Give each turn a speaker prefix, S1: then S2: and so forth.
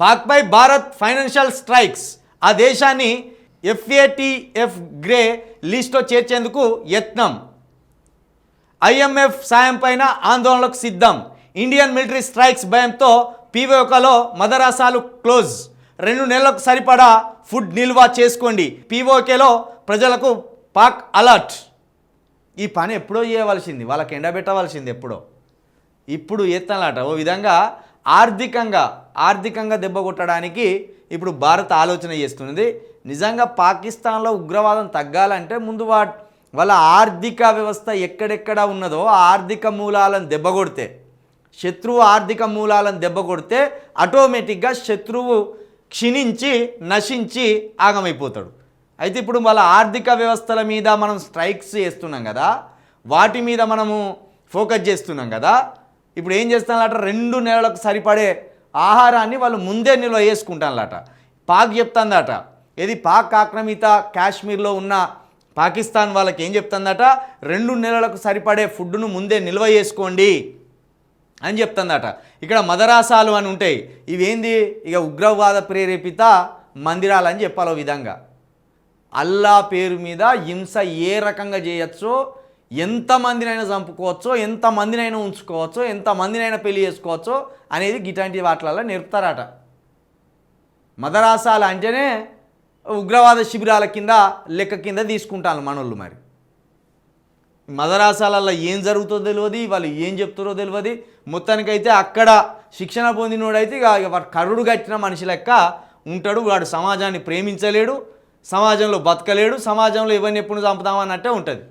S1: పాక్పై Bharat financial strikes. ఆ దేశాన్ని FATF grey లిస్ట్లో చేర్చేందుకు యత్నం. ఐఎంఎఫ్ సాయం పైన ఆందోళనలకు సిద్ధం. ఇండియన్ మిలిటరీ స్ట్రైక్స్ భయంతో పీవోకలో మదరాసాలు క్లోజ్. రెండు నెలలకు సరిపడా ఫుడ్ నిల్వ చేసుకోండి. పీఓకేలో ప్రజలకు పాక్ అలర్ట్. ఈ పని ఎప్పుడో చేయవలసింది. వాళ్ళకి ఎండబెట్టవలసింది ఎప్పుడో. ఇప్పుడు ఎత్తనలాట ఓ విధంగా ఆర్థికంగా ఆర్థికంగా దెబ్బ కొట్టడానికి ఇప్పుడు భారత్ ఆలోచన చేస్తున్నది. నిజంగా పాకిస్తాన్లో ఉగ్రవాదం తగ్గాలంటే ముందు వా వాళ్ళ ఆర్థిక వ్యవస్థ ఎక్కడెక్కడ ఉన్నదో ఆ ఆర్థిక మూలాలను దెబ్బ కొడితే శత్రువు ఆర్థిక మూలాలను దెబ్బ కొడితే ఆటోమేటిక్గా శత్రువు క్షీణించి నశించి ఆగమైపోతాడు. అయితే ఇప్పుడు వాళ్ళ ఆర్థిక వ్యవస్థల మీద మనం స్ట్రైక్స్ చేస్తున్నాం కదా వాటి మీద మనము ఫోకస్ చేస్తున్నాం కదా ఇప్పుడు ఏం చేస్తానలాట? రెండు నెలలకు సరిపడే ఆహారాన్ని వాళ్ళు ముందే నిల్వ చేసుకుంటానట పాక్ చెప్తాందట. ఇది పాక్ ఆక్రమిత కాశ్మీర్లో ఉన్న పాకిస్తాన్ వాళ్ళకి ఏం చెప్తుందట? రెండు నెలలకు సరిపడే ఫుడ్ను ముందే నిల్వ చేసుకోండి అని చెప్తుందట. ఇక్కడ మదరాసాలు అని ఉంటాయి. ఇవేంది? ఇక ఉగ్రవాద ప్రేరేపిత మందిరాలు అని చెప్పాలో విధంగా. అల్లా పేరు మీద హింస ఏ రకంగా చేయొచ్చో ఎంతమందినైనా చంపుకోవచ్చో ఎంతమందినైనా ఉంచుకోవచ్చో ఎంతమందినైనా పెళ్ళి చేసుకోవచ్చో అనేది గిటాంటి వాటిలలో నేర్పుతారట. మదరాసాలు అంటేనే ఉగ్రవాద శిబిరాల కింద లెక్క కింద తీసుకుంటాను మనోళ్ళు మరి. మదరాసాలలో ఏం జరుగుతుందో తెలియదు వాళ్ళు ఏం చెప్తారో తెలియదు మొత్తానికైతే అక్కడ శిక్షణ పొందినోడైతే ఇక వాడు కరుడు కట్టిన మనిషి లెక్క ఉంటాడు. వాడు సమాజాన్ని ప్రేమించలేడు సమాజంలో బతకలేడు సమాజంలో ఎవరిని ఎప్పుడు చంపుతామన్నట్టే ఉంటుంది.